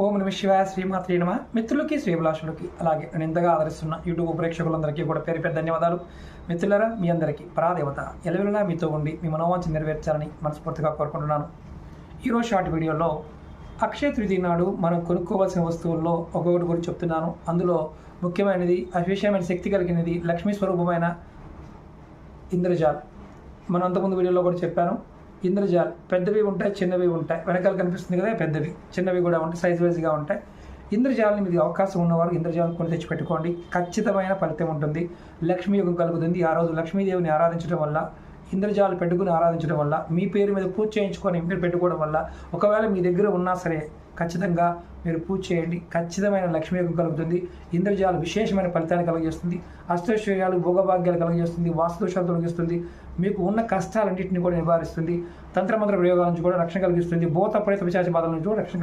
ఓం నమ శివాయ శ్రీమాత్రి నమ. మిత్రులకి శ్రీభిలాషులకి అలాగే నేను ఇంతగా ఆదరిస్తున్న యూట్యూబ్ ప్రేక్షకులందరికీ కూడా పేరు పేరు ధన్యవాదాలు. మిత్రులరా మీ అందరికీ పరాదేవత ఎలవెలలా మీతో ఉండి మీ మనోవాంఛ నెరవేర్చాలని మనస్ఫూర్తిగా కోరుకుంటున్నాను. ఈరోజు షార్ట్ వీడియోలో అక్షయ తృతీయ నాడు మనం కొనుక్కోవాల్సిన వస్తువుల్లో ఒక్కొక్కటి గురించి చెప్తున్నాను. అందులో ముఖ్యమైనది అవిషయమైన శక్తి కలిగినది లక్ష్మీ స్వరూపమైన ఇంద్రజాల్. మనం అంతకుముందు వీడియోలో కూడా చెప్పాను. ఇంద్రజాల్ పెద్దవి ఉంటాయి చిన్నవి ఉంటాయి. వెనకాల కనిపిస్తుంది కదా పెద్దవి. చిన్నవి కూడా ఉంటాయి సైజ్ వైజ్గా ఉంటాయి. ఇంద్రజాలని మీకు అవకాశం ఉన్నవారు ఇంద్రజాలం కొని తెచ్చి పెట్టుకోండి ఖచ్చితమైన ఫలితం ఉంటుంది. లక్ష్మీ యుగం కలుగుతుంది. ఆ రోజు లక్ష్మీదేవిని ఆరాధించడం వల్ల ఇంద్రజాలు పెట్టుకుని ఆరాధించడం వల్ల మీ పేరు మీద పూజ చేయించుకొని మీరు పెట్టుకోవడం వల్ల ఒకవేళ మీ దగ్గర ఉన్నా సరే ఖచ్చితంగా మీరు పూజ చేయండి. ఖచ్చితమైన లక్ష్మీ యోగం కలుగుతుంది. ఇంద్రజాలు విశేషమైన ఫలితాన్ని కలుగజేస్తుంది. అష్టైశ్వర్యాలు భోగభాగ్యాలు కలుగజేస్తుంది. వాస్తుదోషాలు తొలగిస్తుంది. మీకు ఉన్న కష్టాలన్నింటినీ కూడా నివారిస్తుంది. తంత్రమంత్ర ప్రయోగాల నుంచి కూడా రక్షణ కలిగిస్తుంది. భూత ప్రేత విశాచ బాధల నుంచి కూడా రక్షణ